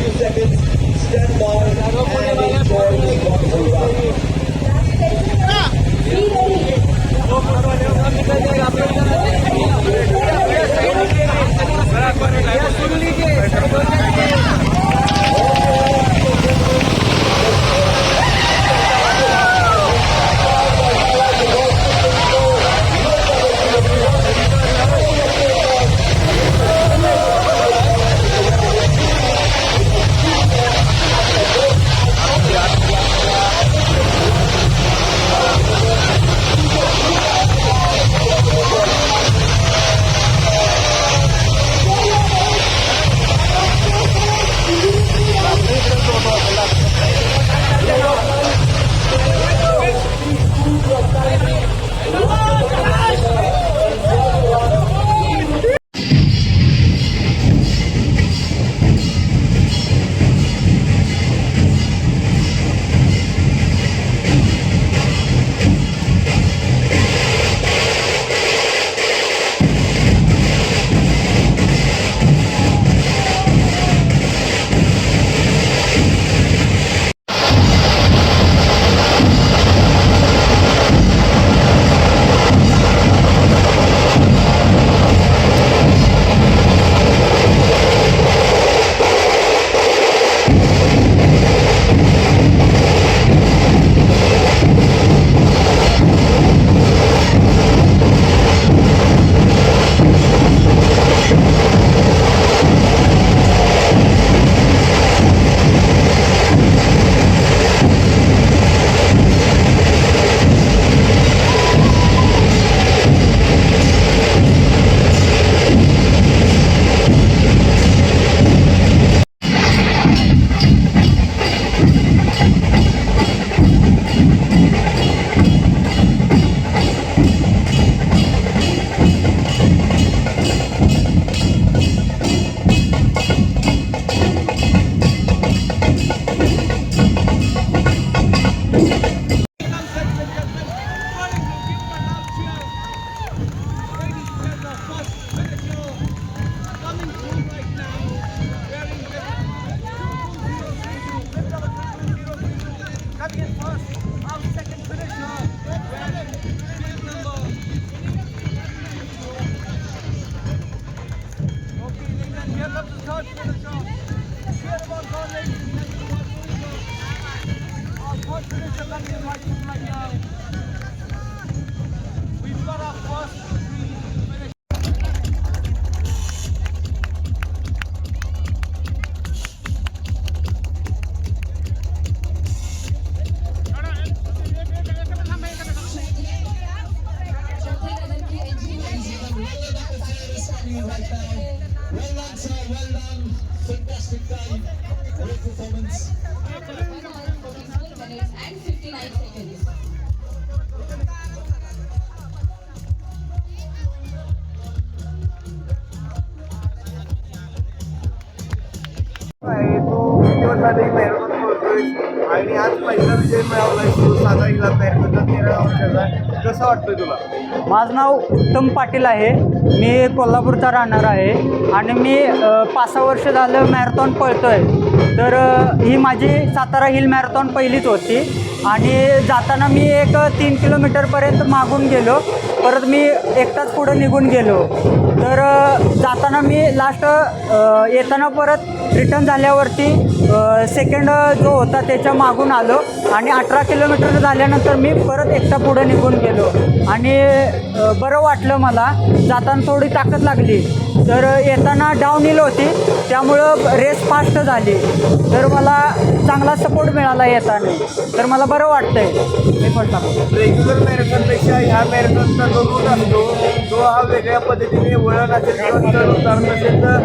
few seconds. Stand by We've got our first well done, fantastic time, great performance. Nah, itu itu tadi आणि आज पहिला विजय मिळवलाय साजरा केला तेरा वर्षाचा कसं वाटतं तुला? माझं नाव उत्तम पाटील आहे. मी कोल्हापूरचा राहणार आहे. आणि मी पाच सहा वर्ष झालं मॅरेथॉन पळतो आहे तर ही माझी सातारा हिल मॅरेथॉन पहिलीच होती. आणि जाताना मी एक तीन किलोमीटरपर्यंत मागून गेलो. परत मी एकटाच पुढं निघून गेलो. तर जाताना मी लास्ट येताना परत रिटर्न झाल्यावरती सेकंड जो होता त्याच्या मागून आलो. आणि अठरा किलोमीटर झाल्यानंतर मी परत एकटा पुढं निघून गेलो. आणि बरं वाटलं मला. जाताना थोडी ताकद लागली. तर येताना डाऊन हिल होती. त्यामुळं रेस फास्ट झाली. तर मला चांगला सपोर्ट मिळाला येताना. तर मला बरं वाटतंय. मी पण रेग्युलर मॅरेथॉनपेक्षा ह्या मॅरेथॉनचा जो रूट असतो. तो हा वेगळ्या पद्धतीने वळण असेल किंवा चढ उतार नसेल तर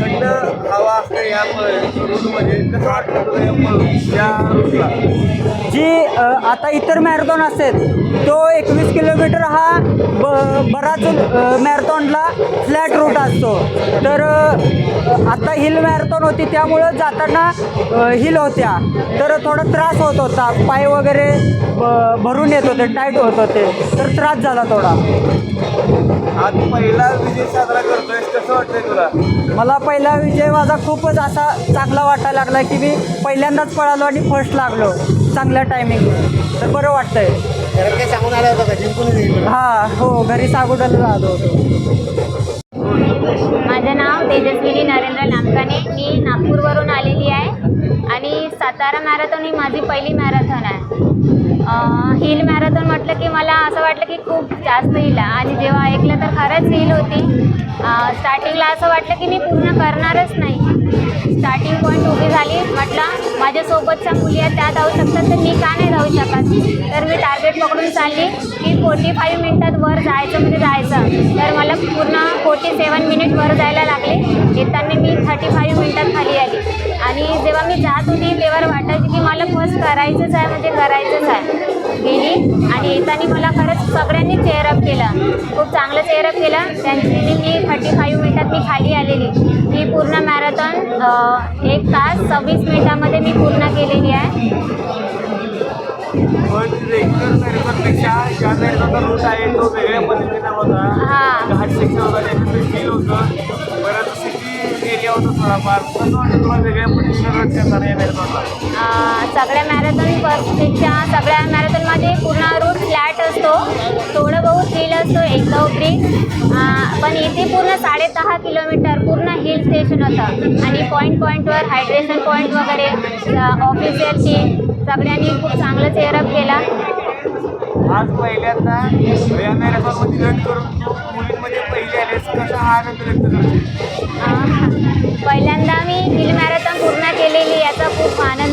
थंड हवा असते या रूटमध्ये कसं वाटतं या रूटला जी आता इतर मॅरेथॉन असेल तो एकवीस किलोमीटर हा ब बराच मॅरेथॉनला फ्लॅट रूट असतो. तर आता हिल मॅरेथॉन होती त्यामुळं जाताना हिल होत्या. तर थोडा त्रास होत होता. पाय वगैरे ब- भरून येत होते टाईट होत होते. तर त्रास झाला थोडा. आज पहिला विजय साजरा करतोय कसं वाटतंय तुला? मला पहिला विजय माझा खूपच असा चांगला वाटायला लागला की मी पहिल्यांदाच पळालो आणि फर्स्ट लागलो चांगल्या टायमिंग तर बरं वाटतंय. हां हो घरी सागोड्याला आलो होतो माझं नाव तेजस्विनी नरेंद्र लांबकाने मी नागपूरवरून आलेली आहे. आणि सातारा मॅरेथॉन ही माझी पहिली मॅरेथॉन आहे. हिल मॅरेथॉन म्हटलं की मला असं वाटलं की खूप जास्त हिल आहे. आणि जेव्हा ऐकलं तर खरंच हिल होती. स्टार्टिंगला असं वाटलं की मी पूर्ण करणारच नाही. स्टार्टिंग पॉईंट उभी झाली. म्हटलं माझ्यासोबतच्या मुली आहेत त्या धावू शकतात तर मी का नाही धावू शकत? तर मी टार्गेट पकडून चालली की फोर्टी फाईव्ह मिनटात वर जायचं म्हणजे जायचं. तर मला पूर्ण फोर्टी सेवन मिनिट वर जायला लागले. येताना मी थर्टी फाईव्ह मिनटात खाली आली. आणि जेव्हा मी जात होती तेव्हा वाटायची की मला फर्स्ट करायचंच आहे म्हणजे करायचंच आहे. गेली आणि येताना मला खरंच सगळ्यांनी चेअरअप केलं. खूप चांगलं चेअरअप केलं. त्यांनी मी थर्टी फाईव्ह मिनटात मी खाली आलेली. ही पूर्ण मॅरेथॉन एक तास सव्वीस मिनिटामध्ये मी पूर्ण केलेली आहे. हां. घाट सेक्शन होता त्याच्यात फील होतं परत सिटी एरिया होता थोडाफार. कसं वाटतं तुला वेगळ्या पद्धतीने रन करताना या मॅरेथॉनला अं, सगळ्या मॅरेथॉनपेक्षा सगळ्या मॅरेथॉनमध्ये पूर्ण रूट फ्लॅट असतो. थोडं बहुत हिल असतो एकदा ब्रिज पण इथे पूर्ण साडे दहा किलोमीटर पूर्ण हिल स्टेशन होतं. आणि पॉईंट पॉईंटवर हायड्रेशन पॉईंट वगैरे टीम सगळ्यांनी खूप चांगलं चेअरअप केला. आज पहिल्यांदा या मॅरेथॉनमध्ये रन करून तू मुलींमध्ये पहिली आलीस कसा हा आनंद व्यक्त करते अं, पहिल्यांदा मी हिल मॅरेथॉन पूर्ण केलेली याचा खूप आनंद